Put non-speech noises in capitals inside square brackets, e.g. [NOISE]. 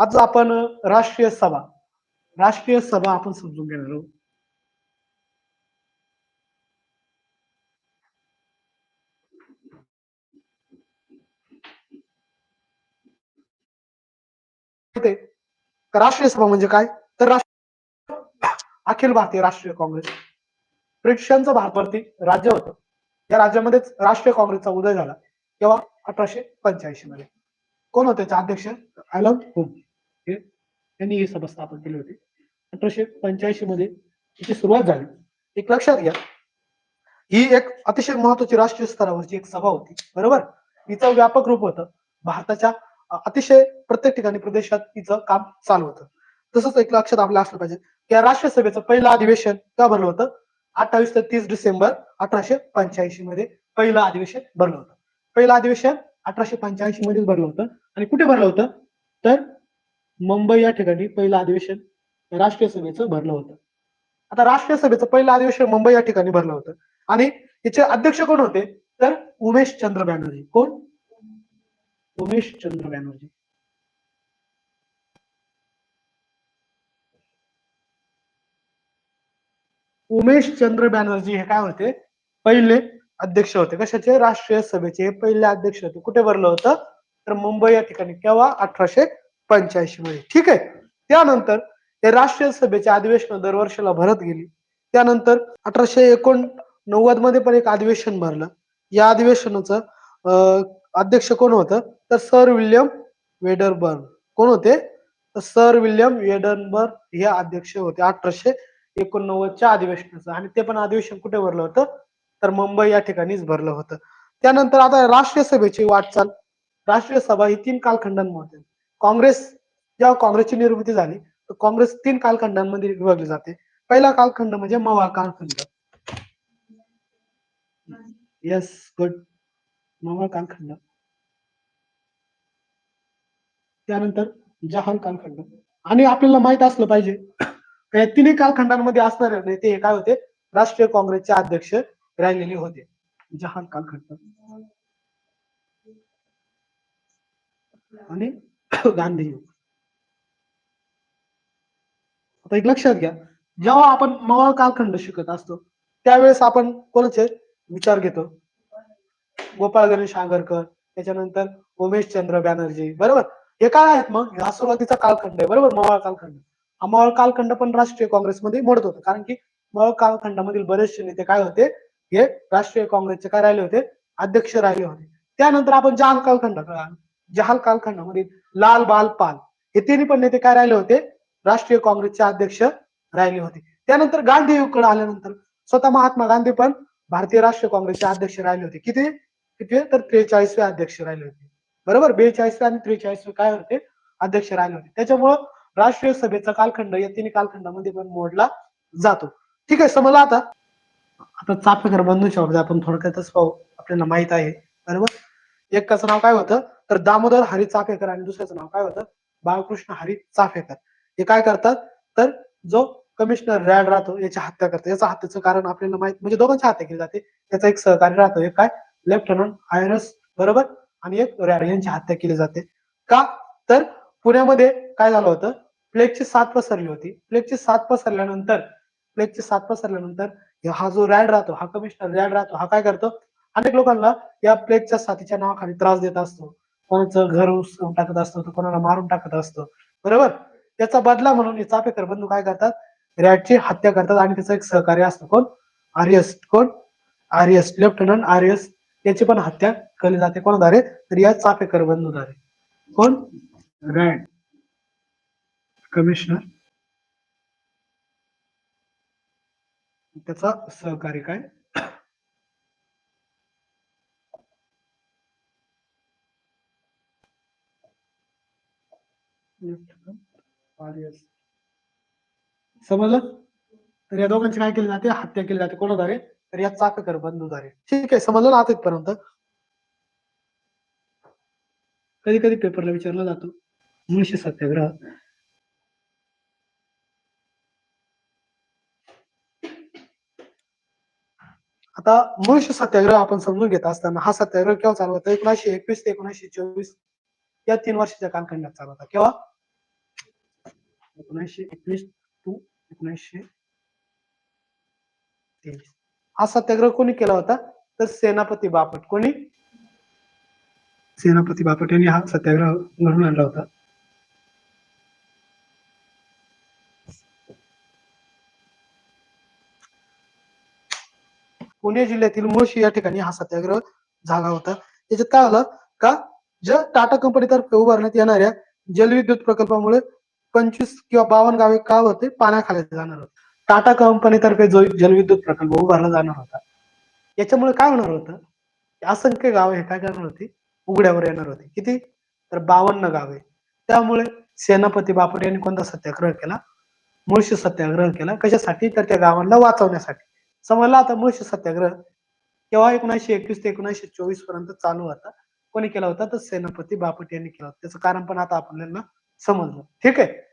आज आपण राष्ट्रीय सभा. राष्ट्रीय सभा आपण समजून घेणार आहोत. राष्ट्रीय सभा म्हणजे काय? तर राष्ट्र अखिल भारतीय राष्ट्रीय काँग्रेस. ब्रिटिशांचं भारतवरती राज्य होतं. या राज्यामध्येच राष्ट्रीय काँग्रेसचा उदय झाला. तेव्हा अठराशे पंच्याऐंशी मध्ये कोण होते त्याचे अध्यक्ष? ॲलन होम हे यांनी ही सभा स्थापन केली होती. अठराशे पंच्याऐंशी मध्ये तिची सुरुवात झाली. एक लक्षात घ्या. ही एक अतिशय महत्वाची राष्ट्रीय स्तरावरची एक सभा होती. बरोबर? तिचं व्यापक रूप होतं. भारताच्या अतिशय प्रत्येक ठिकाणी प्रदेशात तिचं काम चालू होतं. तसंच एक लक्षात आपल्याला असलं पाहिजे. की या राष्ट्रीय सभेचं पहिलं अधिवेशन का भरलं होतं? अठ्ठावीस ते तीस डिसेंबर अठराशे पंच्याऐंशी मध्ये पहिलं अधिवेशन भरलं होतं. पहिलं अधिवेशन अठराशे पंच्याऐंशी मध्ये भरलं होतं. आणि कुठे भरलं होतं? तर मुंबई या ठिकाणी पहिलं अधिवेशन राष्ट्रीय सभेचं भरलं होतं. आता राष्ट्रीय सभेचं पहिलं अधिवेशन मुंबई या ठिकाणी भरलं होतं. आणि याचे अध्यक्ष कोण होते? तर उमेश चंद्र बॅनर्जी. कोण? उमेश चंद्र बॅनर्जी. उमेश चंद्र बॅनर्जी हे काय होते? पहिले अध्यक्ष होते. कशाचे? राष्ट्रीय सभेचे. हे पहिले अध्यक्ष होते. कुठे भरलं होतं? तर मुंबई या ठिकाणी. केव्हा? अठराशे पंच्याऐंशी मध्ये. ठीक आहे? त्यानंतर हे राष्ट्रीय सभेचे अधिवेशन दरवर्षीला भरत गेली. त्यानंतर अठराशे एकोणनव्वदमध्ये पण एक अधिवेशन भरलं. या अधिवेशनाचं अध्यक्ष कोण होतं? तर सर विल्यम वेडरबर्न. कोण होते? तर सर विल्यम वेडनबर्ग हे अध्यक्ष होते अठराशे एकोणनव्वदच्या अधिवेशनाचं. आणि ते पण अधिवेशन कुठे भरलं होतं? तर मुंबई या ठिकाणीच भरलं होतं. त्यानंतर आता राष्ट्रीय सभेची वाटचाल. राष्ट्रीय सभा ही तीन कालखंडांमध्ये काँग्रेस जेव्हा काँग्रेसची निर्मिती झाली तर काँग्रेस तीन कालखंडांमध्ये विभागली जाते. पहिला कालखंड म्हणजे मवा कालखंड. येस गुड मवा कालखंड. त्यानंतर जहाल कालखंड. आणि आपल्याला माहीत असलं पाहिजे [COUGHS] या तिन्ही कालखंडांमध्ये असणारे म्हणजे नेते हे काय होते? राष्ट्रीय काँग्रेसचे अध्यक्ष राहिलेले होते. जहाल कालखंड. आणि हो, गांधी युग. आता एक लक्षात घ्या जेव्हा आपण मवाळ कालखंड शिकत असतो त्यावेळेस आपण कोणाचे विचार घेतो? गोपाळ गणेश आगरकर त्याच्यानंतर उमेश चंद्र बॅनर्जी बरोबर? हे काय आहेत मग? हा सुरुवातीचा कालखंड आहे बरोबर? मवाळ कालखंड. हा मवाळ कालखंड पण राष्ट्रीय काँग्रेसमध्ये मोडत होतं कारण की मवाळ कालखंडामधील बरेचसे नेते काय होते? हे राष्ट्रीय काँग्रेसचे काय राहिले होते? अध्यक्ष राहिले होते. त्यानंतर आपण जहाल कालखंड जहाल कालखंडामध्ये लाल बाल पाल. हे तिन्ही पण नेते काय राहिले होते? राष्ट्रीय काँग्रेसचे अध्यक्ष राहिले होते. त्यानंतर गांधी युगकडे आल्यानंतर स्वतः महात्मा गांधी पण भारतीय राष्ट्रीय काँग्रेसचे अध्यक्ष राहिले होते. किती? किती? तर त्रेचाळीसवे अध्यक्ष राहिले होते. बरोबर? बेचाळीसवे आणि त्रेचाळीसवे काय होते? अध्यक्ष राहिले होते. त्याच्यामुळं राष्ट्रीय सभेचा कालखंड या तिन्ही कालखंडामध्ये पण मोडला जातो. ठीक आहे समजलं आता? आता चाफेकर बंधूच्या आपण थोडक्यातच पाहू. आपल्याला माहीत आहे. बरोबर? एकाचं नाव काय होतं? तर दामोदर हरी चाफेकर आणि दुसऱ्याचं नाव काय होतं? बाळकृष्ण हरी चाफेकर. हे काय करतात? तर जो कमिशनर रॅड राहतो याची हत्या करतात. याचा हत्येचं कारण आपल्याला माहीत म्हणजे दोघांची हत्या केली जाते. त्याचा एक सहकारी राहतो एक काय? लेफ्टनंट आयरस बरोबर? आणि एक रॅड यांची हत्या केली जाते. का? तर पुण्यामध्ये काय झालं होतं? प्लेगची साथ पसरली होती. प्लेगची साथ पसरल्यानंतर प्लेगची साथ पसरल्यानंतर हा जो रॅड राहतो हा कमिशनर रॅड राहतो हा काय करतो? अनेक लोकांना या प्लेगच्या साथीच्या नावाखाली त्रास देत असतो. कोणाचं घर उसकून टाकत असतो तर कोणाला मारून टाकत असतो. बरोबर? त्याचा बदला म्हणून हे चाफेकर बंधू काय करतात? रॅडची हत्या करतात आणि त्याचा एक सहकार्य असतो. कोण? आर्यस. कोण? आर्यस. Lieutenant Ayerst. याची पण हत्या केली जाते. कोणाद्वारे? तर या चाफेकर बंधूद्वारे. कोण? Rand commissioner. त्याचा सहकारी काय आर्यस समजलं? तर या दोघांची काय केली जाते? हत्या केली जाते. कोणाद्वारे? तर या चाककर बंधूद्वारे. ठीक आहे समजलं ना आता इथपर्यंत? कधी कधी पेपरला विचारलं जातो. मनुष्य सत्याग्रह. आता मनुष्य सत्याग्रह आपण समजून घेत असताना हा सत्याग्रह केव्हा चालू होता? एकोणीशे एकवीस ते एकोणीशे चोवीस या तीन वर्षाच्या कालखंडात चालू होता. केव्हा? एकोणीसशे एकवीस टू एकोणीसशे तेवीस. हा सत्याग्रह कोणी केला होता? तर सेनापती बापट. कोणी? सेनापती बापट यांनी हा सत्याग्रह घडून आणला होता. पुणे जिल्ह्यातील मुळशी या ठिकाणी हा सत्याग्रह झाला होता. त्याच्यात काय आलं का ज्या टाटा कंपनीतर्फे उभारण्यात येणाऱ्या जलविद्युत प्रकल्पामुळे पंचवीस किंवा बावन्न गावे का होते? पाण्याखाली जाणार होते. टाटा कंपनीतर्फे जो जलविद्युत प्रकल्प उभारला जाणार होता याच्यामुळे काय होणार होतं? असंख्य गावे हे काय करणार होती? उघड्यावर येणार होती. किती? तर बावन्न गावे. त्यामुळे सेनापती बापट यांनी कोणता सत्याग्रह केला? मुळशी सत्याग्रह केला. कशासाठी? तर त्या गावांना वाचवण्यासाठी. समजला? आता मुळशी सत्याग्रह केव्हा? एकोणीसशे एकवीस ते एकोणीसशे चोवीसपर्यंत चालू होता. कोणी केला होता? तर सेनापती बापट यांनी केला होता. त्याचं कारण पण आता आपल्याला समजलं. ठीक आहे?